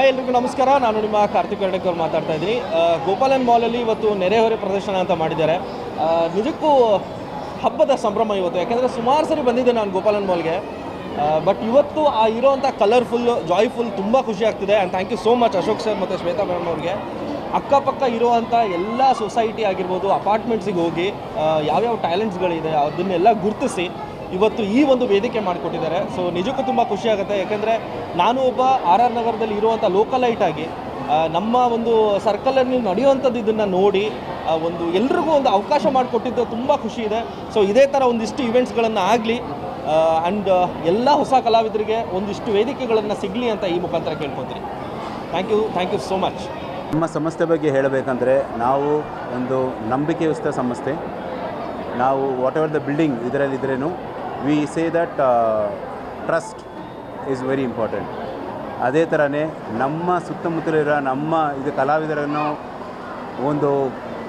Hi ಎಲ್ರಿಗೂ ನಮಸ್ಕಾರ. ನಾನು ನಿಮ್ಮ ಕಾರ್ತಿಕ್ ಕರ್ಡೇಕರ್ ಅವ್ರು ಮಾತಾಡ್ತಾ ಇದ್ದೀನಿ. ಗೋಪಾಲನ್ ಮಾಲಲ್ಲಿ ಇವತ್ತು ನೆರೆಹೊರೆ ಪ್ರದರ್ಶನ ಅಂತ ಮಾಡಿದ್ದಾರೆ. ನಿಜಕ್ಕೂ ಹಬ್ಬದ ಸಂಭ್ರಮ ಇವತ್ತು. ಯಾಕೆಂದರೆ ಸುಮಾರು ಸರಿ ಬಂದಿದ್ದೆ ನಾನು ಗೋಪಾಲನ್ ಮಾಲ್ಗೆ ಬಟ್ ಇವತ್ತು ಆ ಇರೋವಂಥ ಕಲರ್ಫುಲ್ ಜಾಯ್ಫುಲ್ ತುಂಬ ಖುಷಿ ಆಗ್ತಿದೆ. And thank you so much Ashok sir ಮತ್ತು ಶ್ವೇತಾ ಮೇಡಮ್ ಅವ್ರಿಗೆ. ಅಕ್ಕಪಕ್ಕ ಇರುವಂಥ ಎಲ್ಲ ಸೊಸೈಟಿ ಆಗಿರ್ಬೋದು ಅಪಾರ್ಟ್ಮೆಂಟ್ಸಿಗೆ ಹೋಗಿ ಯಾವ್ಯಾವ ಟ್ಯಾಲೆಂಟ್ಸ್ಗಳಿದೆ ಅದನ್ನೆಲ್ಲ ಗುರುತಿಸಿ ಇವತ್ತು ಈ ಒಂದು ವೇದಿಕೆ ಮಾಡಿಕೊಟ್ಟಿದ್ದಾರೆ. ಸೊ ನಿಜಕ್ಕೂ ತುಂಬ ಖುಷಿ ಆಗುತ್ತೆ. ಯಾಕೆಂದರೆ ನಾನು ಒಬ್ಬ ಆರ್ ಆರ್ ನಗರದಲ್ಲಿ ಇರುವಂಥ ಲೋಕಲೈಟ್ ಆಗಿ ನಮ್ಮ ಒಂದು ಸರ್ಕಲಲ್ಲಿ ನಡೆಯುವಂಥದ್ದು ಇದನ್ನು ನೋಡಿ ಒಂದು ಎಲ್ರಿಗೂ ಒಂದು ಅವಕಾಶ ಮಾಡಿಕೊಟ್ಟಿದ್ದು ತುಂಬ ಖುಷಿ ಇದೆ. ಸೊ ಇದೇ ಥರ ಒಂದಿಷ್ಟು ಇವೆಂಟ್ಸ್ಗಳನ್ನು ಆಗಲಿ ಆ್ಯಂಡ್ ಎಲ್ಲ ಹೊಸ ಕಲಾವಿದರಿಗೆ ಒಂದಿಷ್ಟು ವೇದಿಕೆಗಳನ್ನು ಸಿಗಲಿ ಅಂತ ಈ ಮುಖಾಂತರ ಕೇಳ್ಕೊತೀನಿ. Thank you thank you so much ನಮ್ಮ ಸಂಸ್ಥೆ ಬಗ್ಗೆ ಹೇಳಬೇಕಂದ್ರೆ ನಾವು ಒಂದು ನಂಬಿಕೆಯುಸ್ತ ಸಂಸ್ಥೆ ನಾವು whatever the building ಇದರಲ್ಲಿದ್ರೇನು we say that trust is very important ಅದೇ ಥರನೇ ನಮ್ಮ ಸುತ್ತಮುತ್ತಲಿರೋ ನಮ್ಮ ಇದು ಕಲಾವಿದರನ್ನು ಒಂದು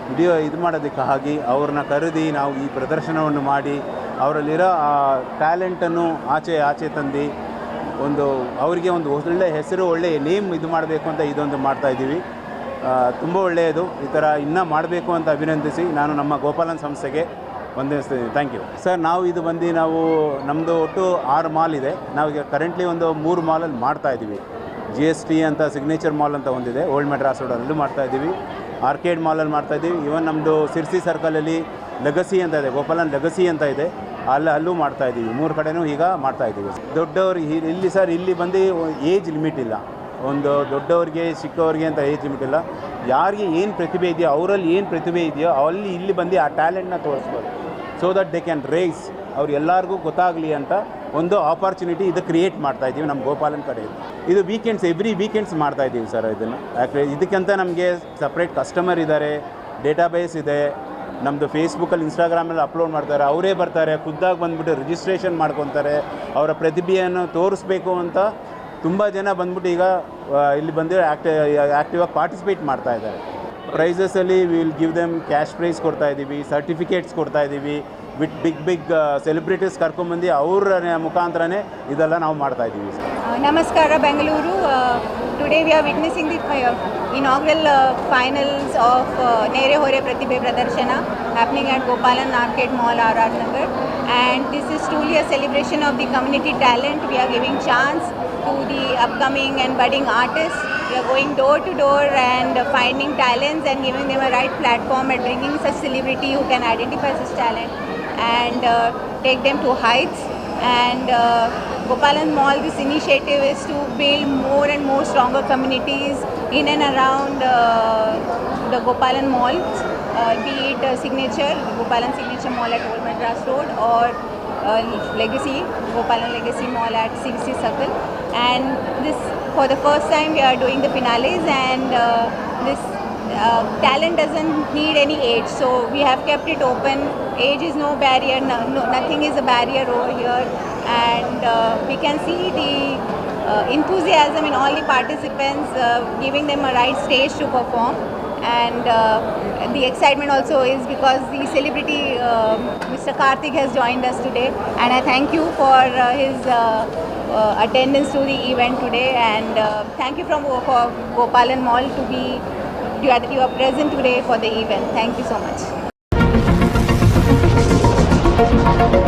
ವಿಡಿಯೋ ಇದು ಮಾಡೋದಕ್ಕಾಗಿ ಅವ್ರನ್ನ ಕರೆದಿ ನಾವು ಈ ಪ್ರದರ್ಶನವನ್ನು ಮಾಡಿ ಅವರಲ್ಲಿರೋ ಆ ಟ್ಯಾಲೆಂಟನ್ನು ಆಚೆ ಆಚೆ ತಂದು ಒಂದು ಅವರಿಗೆ ಒಂದು ಒಳ್ಳೆ ಹೆಸರು ಒಳ್ಳೆಯ ನೇಮ್ ಇದು ಮಾಡಬೇಕು ಅಂತ ಇದೊಂದು ಮಾಡ್ತಾ ಇದ್ದೀವಿ. ತುಂಬ ಒಳ್ಳೆಯದು. ಈ ಥರ ಇನ್ನೂ ಮಾಡಬೇಕು ಅಂತ ಅಭಿನಂದಿಸಿ ನಾನು ನಮ್ಮ ಗೋಪಾಲನ್ ಸಂಸ್ಥೆಗೆ ವಂದಿಸ್ತೀನಿ ಥ್ಯಾಂಕ್ ಯು ಸರ್ ನಾವು ಇದು ಬಂದು ನಾವು ನಮ್ಮದು ಒಟ್ಟು ಆರು ಮಾಲ್ ಇದೆ. ನಾವೀಗ ಕರೆಂಟ್ಲಿ ಒಂದು ಮೂರು ಮಾಲಲ್ಲಿ ಮಾಡ್ತಾ ಇದ್ದೀವಿ. ಜಿ ಎಸ್ ಟಿ ಅಂತ ಸಿಗ್ನೇಚರ್ ಮಾಲ್ ಅಂತ ಒಂದಿದೆ. ಓಲ್ಡ್ ಮೆಡ್ರಾಸ್ ರೋಡ್ ಅಲ್ಲೂ ಮಾಡ್ತಾ ಇದ್ದೀವಿ. ಆರ್ಕೇಡ್ ಮಾಲಲ್ಲಿ ಮಾಡ್ತಾ ಇದ್ದೀವಿ. ಇವನ್ ನಮ್ಮದು ಸಿರ್ಸಿ ಸರ್ಕಲಲ್ಲಿ ಲಗಸಿ ಅಂತ ಇದೆ. ಗೋಪಾಲನ್ ಲಗಸಿ ಅಂತ ಇದೆ. ಅಲ್ಲಿ, ಅಲ್ಲೂ ಮಾಡ್ತಾ ಇದ್ದೀವಿ. ಮೂರು ಕಡೆನೂ ಈಗ ಮಾಡ್ತಾ ಇದ್ದೀವಿ. ದೊಡ್ಡವ್ರಿಗೆ ಇಲ್ಲಿ ಸರ್ ಇಲ್ಲಿ ಬಂದು ಏಜ್ ಲಿಮಿಟ್ ಇಲ್ಲ. ಒಂದು ದೊಡ್ಡವ್ರಿಗೆ, ಚಿಕ್ಕವ್ರಿಗೆ ಅಂತ ಏಜ್ ಲಿಮಿಟ್ ಇಲ್ಲ. ಯಾರಿಗೆ ಏನು ಪ್ರತಿಭೆ ಇದೆಯೋ, ಅವರಲ್ಲಿ ಏನು ಪ್ರತಿಭೆ ಇದೆಯೋ, ಅಲ್ಲಿ ಇಲ್ಲಿ ಬಂದು ಆ ಟ್ಯಾಲೆಂಟ್ನ ತೋರಿಸ್ಬೋದು. So that they can raise ಅವ್ರು ಎಲ್ಲರಿಗೂ ಗೊತ್ತಾಗಲಿ ಅಂತ ಒಂದು ಆಪರ್ಚುನಿಟಿ ಇದು ಕ್ರಿಯೇಟ್ ಮಾಡ್ತಾ ಇದ್ದೀವಿ ನಮ್ಮ ಗೋಪಾಲನ್ ಕಡೆ ಇದು ವೀಕೆಂಡ್ಸ್ ಎವ್ರಿ ವೀಕೆಂಡ್ಸ್ ಮಾಡ್ತಾ ಇದ್ದೀವಿ ಸರ್ ಇದನ್ನು. ಯಾಕೆ ಇದಕ್ಕಂತ ನಮಗೆ ಸಪ್ರೇಟ್ ಕಸ್ಟಮರ್ ಇದ್ದಾರೆ ಡೇಟಾಬೇಸ್ ಇದೆ ನಮ್ಮದು ಫೇಸ್ಬುಕ್ಕಲ್ಲಿ ಇನ್ಸ್ಟಾಗ್ರಾಮಲ್ಲಿ ಅಪ್ಲೋಡ್ ಮಾಡ್ತಾರೆ, ಅವರೇ ಬರ್ತಾರೆ, ಖುದ್ದಾಗಿ ಬಂದುಬಿಟ್ಟು ರಿಜಿಸ್ಟ್ರೇಷನ್ ಮಾಡ್ಕೊತಾರೆ, ಅವರ ಪ್ರತಿಭೆಯನ್ನು ತೋರಿಸ್ಬೇಕು ಅಂತ ತುಂಬ ಜನ ಬಂದ್ಬಿಟ್ಟು ಈಗ ಇಲ್ಲಿ ಬಂದು ಆ್ಯಕ್ಟಿ ಆ್ಯಕ್ಟಿವ್ ಆಗಿ ಪಾರ್ಟಿಸಿಪೇಟ್ ಮಾಡ್ತಾ ಇದ್ದಾರೆ. ಪ್ರೈಸಸ್ ಅಲ್ಲಿ will give them cash prize ಕೊಡ್ತಾ ಇದೀವಿ ಸರ್ಟಿಫಿಕೇಟ್ಸ್ ಕೊಡ್ತಾ ಇದೀವಿ ವಿತ್ ಬಿಗ್ ಬಿಗ್ ಸೆಲೆಬ್ರಿಟೀಸ್ ಕರ್ಕೊಂಡ್ಬಂದು ಅವ್ರ ಮುಖಾಂತರನೇ ಇದೆಲ್ಲ ನಾವು ಮಾಡ್ತಾ ಇದೀವಿ ನಮಸ್ಕಾರ Bengaluru. Today we are witnessing the inaugural finals of Nere Hore Pratibhe Pradarshana happening and Gopalan market mall R R Nagar and this is truly a celebration of the community talent we are giving chance to the upcoming and budding artists. We are going door to door and finding talents and giving them a right platform and bringing such celebrity who can identify such talent and uh, take them to heights and uh, Gopalan Mall, this initiative is to build more and more stronger communities in and around uh, the Gopalan malls, uh, be it uh, Signature, Gopalan Signature Mall at Old Madras Road or uh, Legacy, Gopalan Legacy Mall at CC Circle. And this, for the first time, we are doing the finales and uh, this uh, talent doesn't need any age. So we have kept it open. Age is no barrier. No, no, nothing is a barrier over here. And uh, we can see the uh, enthusiasm in all the participants uh, giving them a right stage to perform and uh, the excitement also is because the celebrity uh, Mr. Karthik has joined us today and I thank you for uh, his uh, uh, attendance to the event today and uh, thank you from for Gopalan Mall to be are, you are present today for the event. Thank you so much.